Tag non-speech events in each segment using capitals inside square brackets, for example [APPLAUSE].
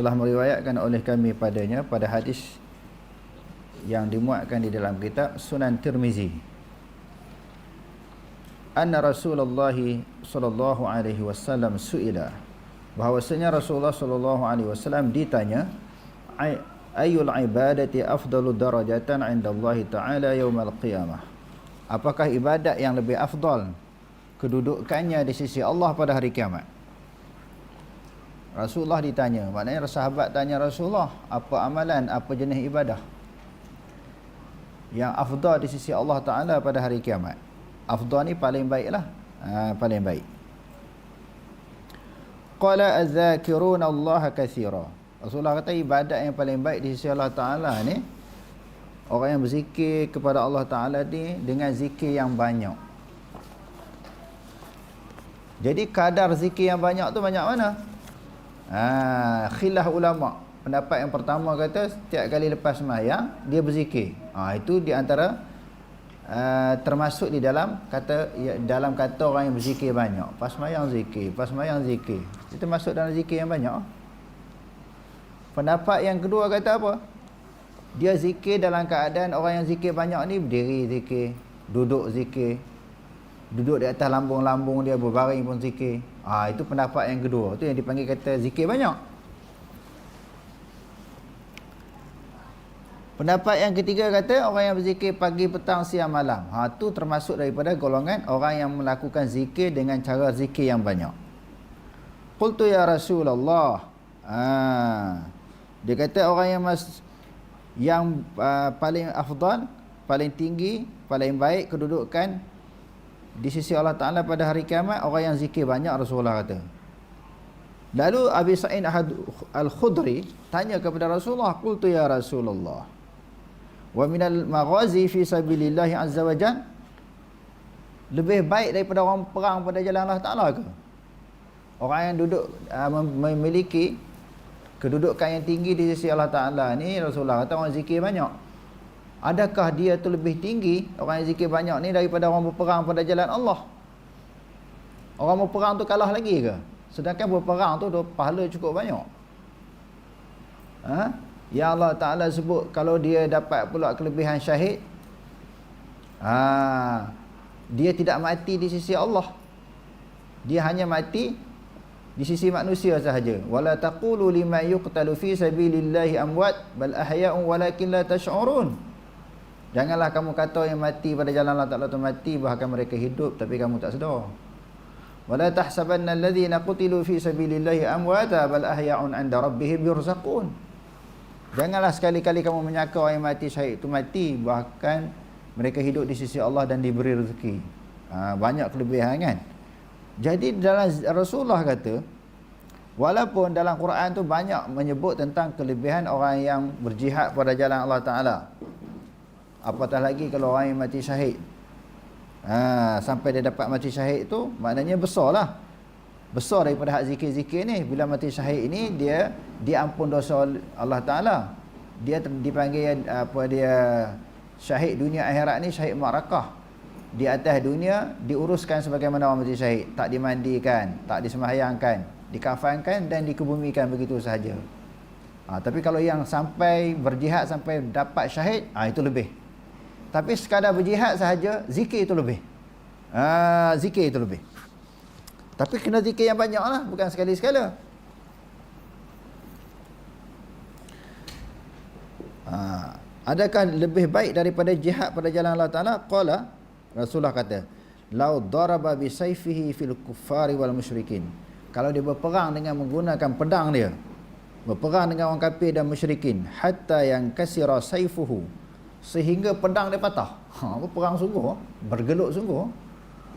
telah meriwayatkan oleh kami padanya pada hadis yang dimuatkan di dalam kitab Sunan Tirmizi. Anna Rasulullah sallallahu alaihi wasallam suila bahwasanya Rasulullah sallallahu alaihi wasallam ditanya ayul ibadati afdalu darajatan 'inda Allah taala yaumil qiyamah? Apakah ibadat yang lebih afdal kedudukannya di sisi Allah pada hari kiamat Rasulullah ditanya maknanya sahabat tanya Rasulullah apa amalan apa jenis ibadah? Yang afdal di sisi Allah taala pada hari kiamat. Afdal ni paling baiklah ha, paling baik. Qala az-zakiruna Allah katsira Rasulullah kata ibadat yang paling baik di sisi Allah taala ni orang yang berzikir kepada Allah taala ni dengan zikir yang banyak. Jadi kadar zikir yang banyak tu banyak mana ha, khilaf ulama. Pendapat yang pertama kata setiap kali lepas semayang dia berzikir. Ha, itu di antara uh, termasuk di dalam kata ya, dalam kata orang yang berzikir banyak. Pas semayang zikir pas semayang zikir. Itu masuk dalam zikir yang banyak. Pendapat yang kedua kata apa? Dia zikir dalam keadaan orang yang zikir banyak ni berdiri zikir duduk zikir. Duduk di atas lambung-lambung dia berbaring pun zikir ha, itu pendapat yang kedua tu yang dipanggil kata zikir banyak Pendapat yang ketiga kata orang yang berzikir pagi, petang, siang, malam. Ha tu termasuk daripada golongan orang yang melakukan zikir dengan cara zikir yang banyak. Qultu ya Rasulullah. Ha dia kata orang yang mas, yang uh, paling afdal, paling tinggi, paling baik kedudukan di sisi Allah Taala pada hari kiamat orang yang zikir banyak Rasulullah kata. Lalu Abi Sa'id Al-Khudri tanya kepada Rasulullah, "Qultu ya Rasulullah, wa minal maghazi fi sabilillah azza wa jal? Lebih baik daripada orang perang pada jalan Allah Taala ke? Orang yang duduk uh, memiliki kedudukan yang tinggi di sisi Allah Taala ni Rasulullah kata orang zikir banyak adakah dia tu lebih tinggi? Orang yang zikir banyak ni daripada orang berperang pada jalan Allah. Orang berperang tu kalah lagi ke? Sedangkan berperang tu pahala cukup banyak. Ha? Ya Allah Ta'ala sebut kalau dia dapat pula kelebihan syahid ha, Dia tidak mati di sisi Allah. Dia hanya mati di sisi manusia sahaja. Wala taqulu lima yuqtalu fi sabilillahi amwat Bal ahya'un walakin la tash'urun Janganlah kamu kata yang mati pada jalan Allah Ta'ala tu mati Bahkan mereka hidup tapi kamu tak sedar Wala tahsabanna alladhina qutilu fi sabilillahi amwata Bal ahya'un anda rabbihim yurzaqun Janganlah sekali-kali kamu menyangka orang yang mati syahid itu mati bahkan mereka hidup di sisi Allah dan diberi rezeki. Ha, banyak kelebihan kan. Jadi dalam Rasulullah kata walaupun dalam Quran tu banyak menyebut tentang kelebihan orang yang berjihad pada jalan Allah Taala. Apatah lagi kalau orang yang mati syahid. Ha, sampai dia dapat mati syahid tu maknanya besarlah. Besar daripada hak zikir-zikir ni. Bila mati syahid ini dia diampun dosa Allah Taala. Dia dipanggil apa dia syahid dunia akhirat ni syahid marakah di atas dunia diuruskan sebagaimana orang mati syahid. Tak dimandikan tak disembahyangkan dikafankan dan dikebumikan begitu sahaja. Ha, tapi kalau yang sampai berjihad sampai dapat syahid ha, itu lebih tapi sekadar berjihad sahaja zikir itu lebih ha, zikir itu lebih tapi kena zikir yang banyak lah. Bukan sekali-sekala. Ha. Adakah lebih baik daripada jihad pada jalan Allah Ta'ala? Qala. Rasulullah kata. Lau daraba bisayfihi fil kuffari wal musyrikin. Kalau dia berperang dengan menggunakan pedang dia. Berperang dengan orang kafir dan musyrikin. Hatta yang kasira sayfuhu. Sehingga pedang dia patah. Ha, berperang sungguh. Bergeluk sungguh.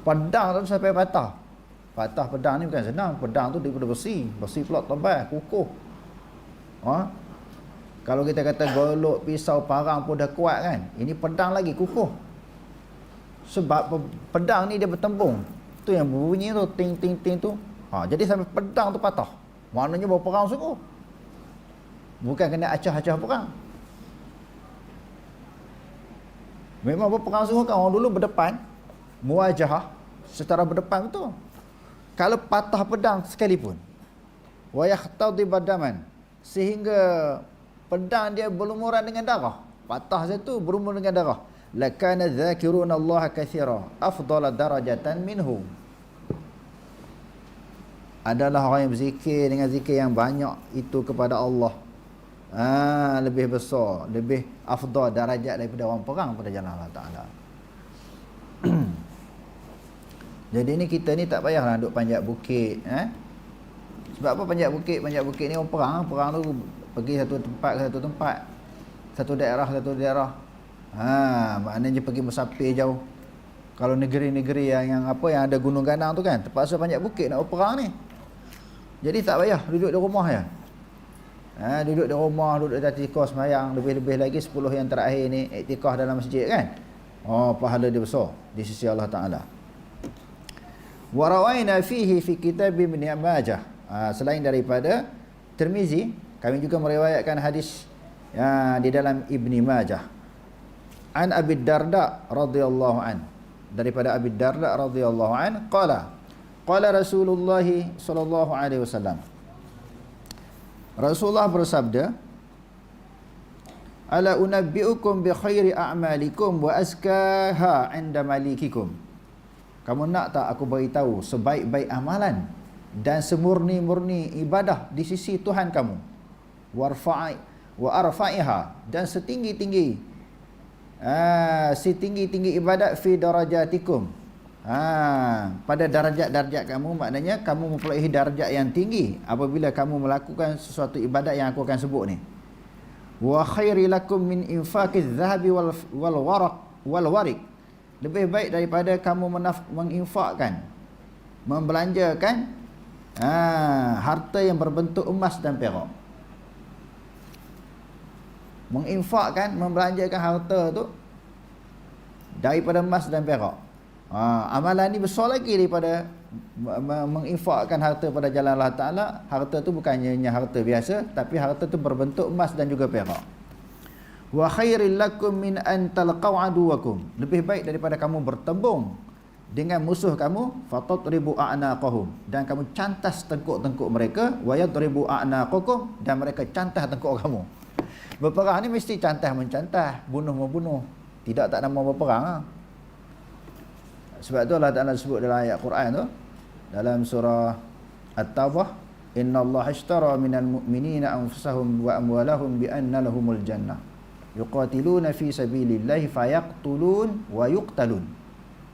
Pedang tu sampai patah. Patah pedang ni bukan senang. Pedang tu daripada besi. Besi pula tebal, kukuh. Ha? Kalau kita kata golok, pisau, parang pun dah kuat kan. Ini pedang lagi kukuh. Sebab pedang ni dia bertembung. Tu yang bunyi tu, ting ting ting tu. Ha, jadi sampai pedang tu patah. Maknanya berperang sungguh. Bukan kena acah-acah perang. Memang berperang sungguh kan. Orang dulu berdepan. Muajah. Secara berdepan betul kalau patah pedang sekalipun wa yahtadi badaman sehingga pedang dia berlumuran dengan darah patah satu berumur dengan darah lakana dzakiruna Allah katsira afdala darajatan minhu adalah orang yang berzikir dengan zikir yang banyak itu kepada Allah ha, lebih besar lebih afdal darajat daripada orang perang pada jalan Allah Taala. [CLEARS THROAT] Jadi ni kita ni tak payahlah duduk panjat bukit eh? sebab apa panjat bukit? Panjat bukit ni orang perang perang tu pergi satu tempat ke satu tempat satu daerah satu daerah. Ha, maknanya pergi musafir jauh. Kalau negeri-negeri yang, yang apa yang ada gunung ganang tu kan terpaksa panjat bukit nak perang ni. Jadi tak payah duduk di rumah ya. Ha, duduk di rumah, duduk di iktikaf semayang, lebih-lebih lagi 10 yang terakhir ni iktikaf dalam masjid kan. Oh, pahala dia besar di sisi Allah Taala. Wa rawaina fihi fi kitab Ibn Majah. Ha, selain daripada Tirmizi, kami juga meriwayatkan hadis ya, di dalam Ibn Majah. An Abi Darda radhiyallahu an. Daripada Abi Darda radhiyallahu an qala Qala Rasulullah sallallahu alaihi wasallam. Rasulullah bersabda, "Ala unabbiukum bi khairi a'malikum wa azkaha 'inda malikikum." Kamu nak tak aku beritahu sebaik-baik amalan dan semurni-murni ibadah di sisi Tuhan kamu? Warfa'i wa arfa'iha dan setinggi-tinggi ah setinggi-tinggi ibadat fi darajatikum Ha, pada darjat-darjat kamu maknanya kamu memperoleh darjat yang tinggi apabila kamu melakukan sesuatu ibadat yang aku akan sebut ni. Wa khairi lakum min infaqiz zahabi wal wal waraq wal warik. Lebih baik daripada kamu menginfakkan membelanjakan ha, harta yang berbentuk emas dan perak. Menginfakkan membelanjakan harta tu daripada emas dan perak. Ha, amalan ni besar lagi daripada menginfakkan harta pada jalan Allah Ta'ala. Harta tu bukannya harta biasa, tapi harta tu berbentuk emas dan juga perak. Wa khairil lakum min an talqaw aduwakum. Lebih baik daripada kamu bertembung dengan musuh kamu fatatribu a'naqahum dan kamu cantas tengkuk-tengkuk mereka wa yadribu a'naqakum dan mereka cantas tengkuk kamu. Berperang ni mesti cantas mencantah, bunuh membunuh. Tidak tak nama berperang ha? Sebab tu Allah Taala sebut dalam ayat Quran tu dalam surah At-Taubah Inna Allah ishtara minal mu'minina anfusahum wa amwalahum bi anna lahumul jannah. Yuqatiluna fi sabilillahi fayaqtulun wa yuqtalun.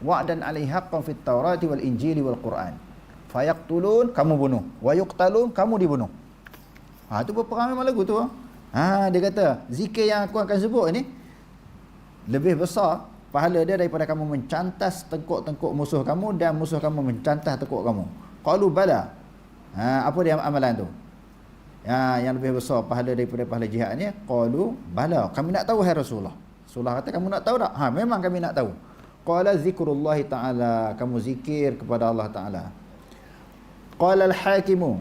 Wa'dan 'alaihi haqqan fit Taurati wal Injili wal Quran. Fayaqtulun kamu bunuh. Wa yuqtalun kamu dibunuh. Ha tu berperang memang lagu tu. Ha dia kata zikir yang aku akan sebut ni lebih besar pahala dia daripada kamu mencantas tengkuk-tengkuk musuh kamu dan musuh kamu mencantas tengkuk kamu. Qalu bala. Ha, apa dia amalan tu? Ya, yang lebih besar pahala daripada pahala jihad ni, qalu bala. Kami nak tahu hai Rasulullah. Rasulullah kata kamu nak tahu tak? Ha, memang kami nak tahu. Qala zikrullah taala, kamu zikir kepada Allah taala. Qala al-hakimu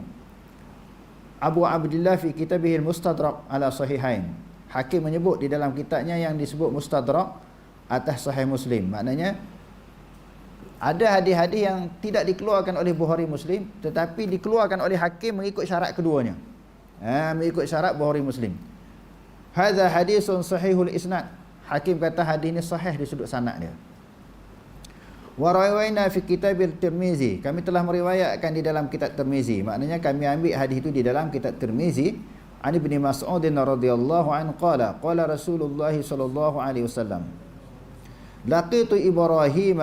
Abu Abdullah fi kitabih al-Mustadrak ala sahihain. Hakim menyebut di dalam kitabnya yang disebut Mustadrak atas sahih Muslim. Maknanya ada hadis-hadis yang tidak dikeluarkan oleh Bukhari Muslim tetapi dikeluarkan oleh hakim mengikut syarat keduanya. Ha, mengikut syarat Bukhari Muslim. Hadza hadisun sahihul isnad. Hakim kata hadis ini sahih di sudut sanad dia. Wa rawaina fi kitab Tirmizi. Kami telah meriwayatkan di dalam kitab Tirmizi. Maknanya kami ambil hadis itu di dalam kitab Tirmizi. Ani bin Mas'ud radhiyallahu anhu qala qala Rasulullah sallallahu alaihi wasallam laqitu Ibrahim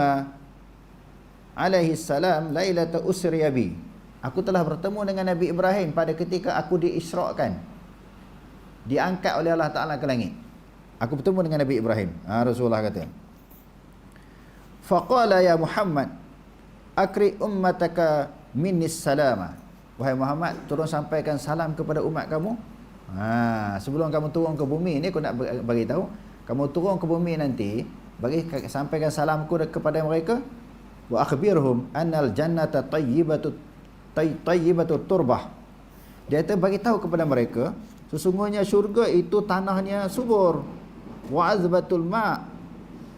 alaihi salam lailata usri abi. Aku telah bertemu dengan Nabi Ibrahim pada ketika aku diisrakan diangkat oleh Allah Taala ke langit. Aku bertemu dengan Nabi Ibrahim. Ha, Rasulullah kata. Faqala ya Muhammad akri ummataka minnis salama. Wahai Muhammad turun sampaikan salam kepada umat kamu. Ha, sebelum kamu turun ke bumi ni aku nak bagi tahu kamu turun ke bumi nanti bagi sampaikan salamku kepada mereka wa akhbirhum annal jannata tayyibatu tayyibatu turbah. Dia kata bagi tahu kepada mereka sesungguhnya syurga itu tanahnya subur wa azbatul ma.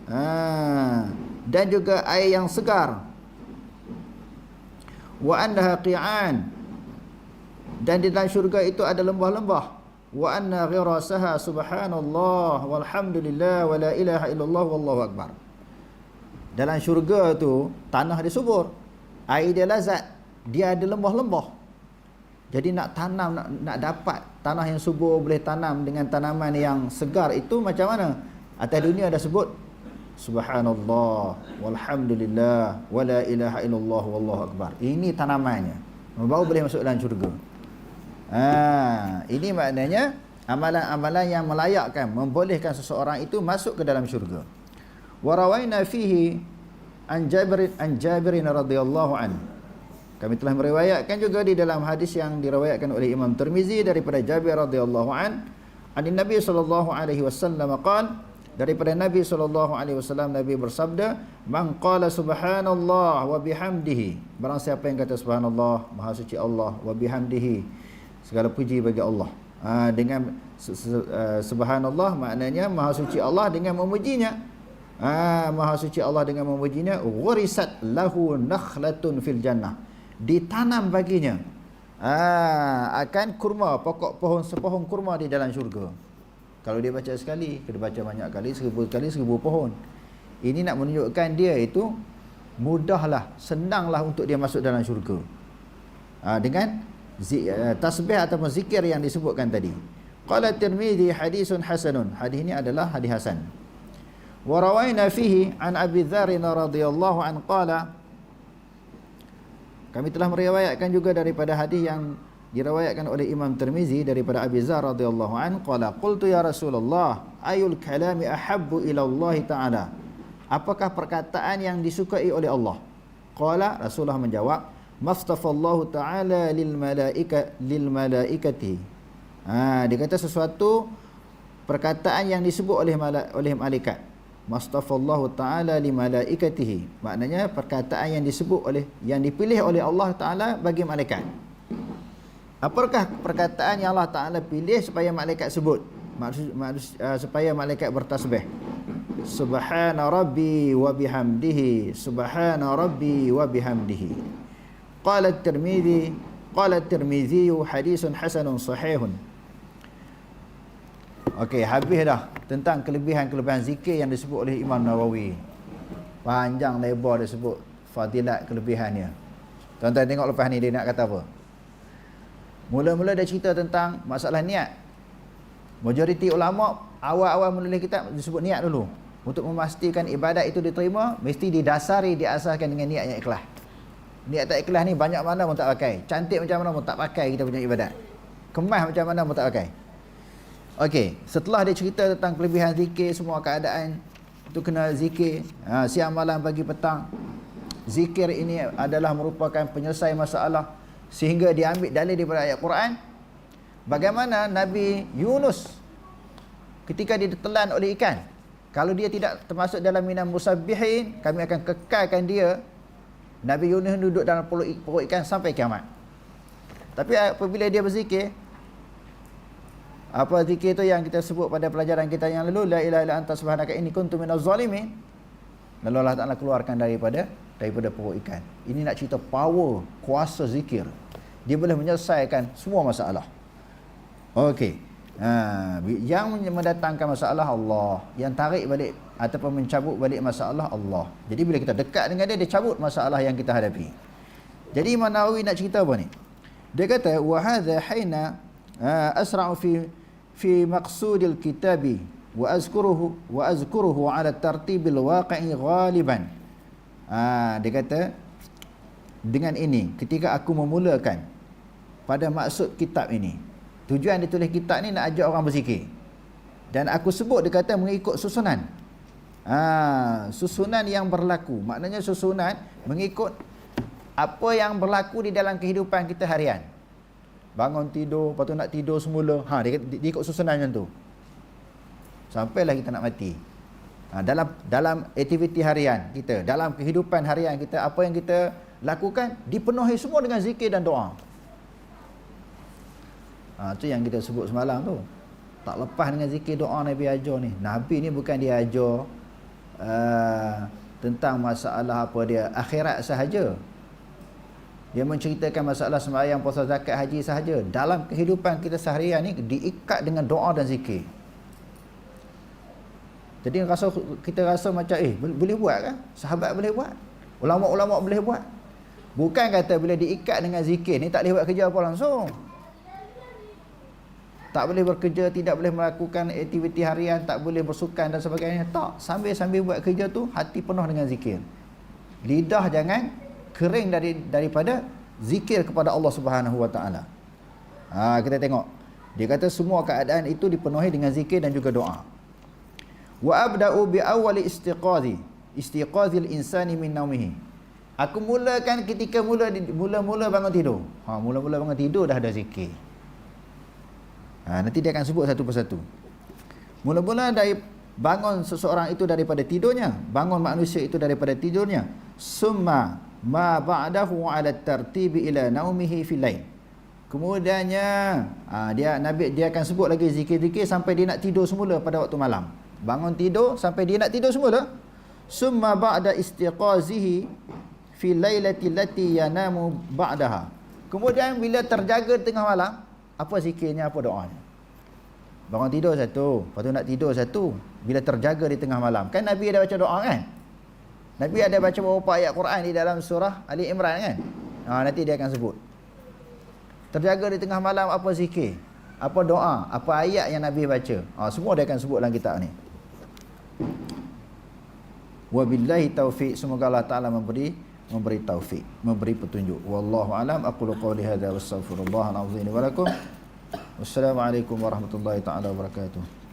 Ha, dan juga air yang segar. Wa annaha qi'an. Dan di dalam syurga itu ada lembah-lembah wa anna ghirasaha subhanallah walhamdulillah wa la ilaha illallah wallahu akbar. Dalam syurga tu tanah dia subur air dia lazat dia ada lembah-lembah. Jadi nak tanam nak, nak dapat tanah yang subur boleh tanam dengan tanaman yang segar itu macam mana? Atas dunia ada sebut subhanallah walhamdulillah wa la ilaha illallah wallahu akbar. Ini tanamannya. Baru boleh masuk dalam syurga Ha, ini maknanya amalan-amalan yang melayakkan, membolehkan seseorang itu masuk ke dalam syurga. Warawaina fihi an Jabir an Jabir radhiyallahu an. Kami telah meriwayatkan juga di dalam hadis yang diriwayatkan oleh Imam Tirmizi daripada Jabir radhiyallahu an, an Nabi sallallahu alaihi wasallam qaal daripada Nabi sallallahu alaihi wasallam Nabi bersabda, "Man qala subhanallah wa bihamdihi." Barang siapa yang kata subhanallah, maha suci Allah wa bihamdihi segala puji bagi Allah. Ha, dengan uh, subhanallah maknanya maha suci Allah dengan memujinya. Ha, maha suci Allah dengan memujinya. Warisat lahu nakhlatun fil jannah. Ditanam baginya. Ha, akan kurma pokok pohon sepohon kurma di dalam syurga. Kalau dia baca sekali dia baca banyak kali seribu kali seribu pohon. Ini nak menunjukkan dia itu mudahlah senanglah untuk dia masuk dalam syurga. Ha, dengan Eh, tasbih ataupun zikir yang disebutkan tadi. Qala Tirmizi hadisun hasanun. Hadis ini adalah hadis hasan. Wa rawaina fihi an Abi Dzar radhiyallahu an qala Kami telah meriwayatkan juga daripada hadis yang diriwayatkan oleh Imam Tirmizi daripada Abi Dzar radhiyallahu an qala qultu ya Rasulullah ayul kalami ahabbu ila Allah taala. Apakah perkataan yang disukai oleh Allah? Qala Rasulullah menjawab mastafallahu taala lil malaika lil malaikati. Ha dia kata sesuatu perkataan yang disebut oleh mala, oleh malaikat. Mastafallahu taala lil malaikatihi. Maknanya perkataan yang disebut oleh yang dipilih oleh Allah taala bagi malaikat. Apakah perkataan yang Allah taala pilih supaya malaikat sebut? Maksud, maksud uh, supaya malaikat bertasbih. Subhana rabbi wa bihamdihi. Subhana rabbi wa bihamdihi قال الترمذي قال الترمذي حديث حسن صحيح Okey, habis dah tentang kelebihan-kelebihan zikir yang disebut oleh Imam Nawawi. Panjang lebar dia sebut fadilat kelebihannya. Tuan-tuan tengok lepas ni dia nak kata apa? Mula-mula dia cerita tentang masalah niat. Majoriti ulama awal-awal menulis kitab disebut niat dulu. Untuk memastikan ibadat itu diterima, mesti didasari diasaskan dengan niat yang ikhlas. Niat tak ikhlas ni banyak mana pun tak pakai. Cantik macam mana pun tak pakai kita punya ibadat. Kemas macam mana pun tak pakai. Okey, setelah dia cerita tentang kelebihan zikir semua keadaan tu kena zikir ha, siang malam pagi petang. Zikir ini adalah merupakan penyelesai masalah sehingga diambil dalil daripada ayat Quran. Bagaimana Nabi Yunus ketika dia ditelan oleh ikan, kalau dia tidak termasuk dalam minam musabbihin, kami akan kekalkan dia Nabi Yunus duduk dalam perut ikan sampai kiamat. Tapi apabila dia berzikir, apa zikir itu yang kita sebut pada pelajaran kita yang lalu, La ilaha illa anta subhanaka inni kuntu minaz zalimin. Lalu Allah Ta'ala keluarkan daripada daripada perut ikan. Ini nak cerita power, kuasa zikir. Dia boleh menyelesaikan semua masalah. Okey. Ha, yang mendatangkan masalah Allah, yang tarik balik ataupun mencabut balik masalah Allah. Jadi bila kita dekat dengan dia dia cabut masalah yang kita hadapi. Jadi Imam Nawawi nak cerita apa ni? Dia kata wa hadha haina uh, asra'u fi fi maqsudil kitabi wa azkuruhu wa azkuruhu ala tartibil waqi'i ghaliban. Ah dia kata dengan ini ketika aku memulakan pada maksud kitab ini. Tujuan ditulis kitab ni nak ajak orang berzikir. Dan aku sebut dia kata mengikut susunan Ha, susunan yang berlaku. Maknanya susunan mengikut apa yang berlaku di dalam kehidupan kita harian. Bangun tidur, lepas tu nak tidur semula. Ha, dia, dia, dia ikut susunan macam tu. Sampailah kita nak mati. Ha, dalam dalam aktiviti harian kita, dalam kehidupan harian kita, apa yang kita lakukan dipenuhi semua dengan zikir dan doa. Ha, itu yang kita sebut semalam tu. Tak lepas dengan zikir doa Nabi ajar ni. Nabi ni bukan dia ajar uh, tentang masalah apa dia akhirat sahaja Dia menceritakan masalah sembahyang, puasa, zakat, haji sahaja. Dalam kehidupan kita seharian ni diikat dengan doa dan zikir. Jadi rasa kita rasa macam eh boleh buat kan? Sahabat boleh buat. Ulama-ulama boleh buat. Bukan kata bila diikat dengan zikir ni tak boleh buat kerja apa langsung. Tak boleh bekerja, tidak boleh melakukan aktiviti harian, tak boleh bersukan dan sebagainya. Tak, sambil-sambil buat kerja tu hati penuh dengan zikir. Lidah jangan kering dari daripada zikir kepada Allah Subhanahu Wa Taala. Ha, kita tengok. Dia kata semua keadaan itu dipenuhi dengan zikir dan juga doa. Wa abda'u bi awwali istiqazi, istiqazil insani min naumihi. Aku mulakan ketika mula mula-mula bangun tidur. Ha, mula-mula bangun tidur dah ada zikir. Ha, nanti dia akan sebut satu persatu. Mula-mula dari bangun seseorang itu daripada tidurnya, bangun manusia itu daripada tidurnya, summa ma ba'dahu 'ala tartibi ila naumihi fil lail. Kemudiannya ha, dia Nabi dia akan sebut lagi zikir-zikir sampai dia nak tidur semula pada waktu malam. Bangun tidur sampai dia nak tidur semula. Summa ba'da istiqazihi fi lailati allati yanamu ba'daha. Kemudian bila terjaga tengah malam, apa zikirnya, apa doanya? Bangun tidur satu, lepas tu nak tidur satu. Bila terjaga di tengah malam. Kan Nabi ada baca doa kan? Nabi ada baca beberapa ayat Quran di dalam surah Ali Imran kan? Ha, nanti dia akan sebut. Terjaga di tengah malam apa zikir? Apa doa? Apa ayat yang Nabi baca? Ha, semua dia akan sebut dalam kitab ni. Wabillahi taufiq. Semoga Allah Ta'ala memberi memberi taufik, memberi petunjuk. Wallahu alam aku qawli hadza wastaghfirullah alazim wa lakum. Wassalamualaikum warahmatullahi taala wabarakatuh.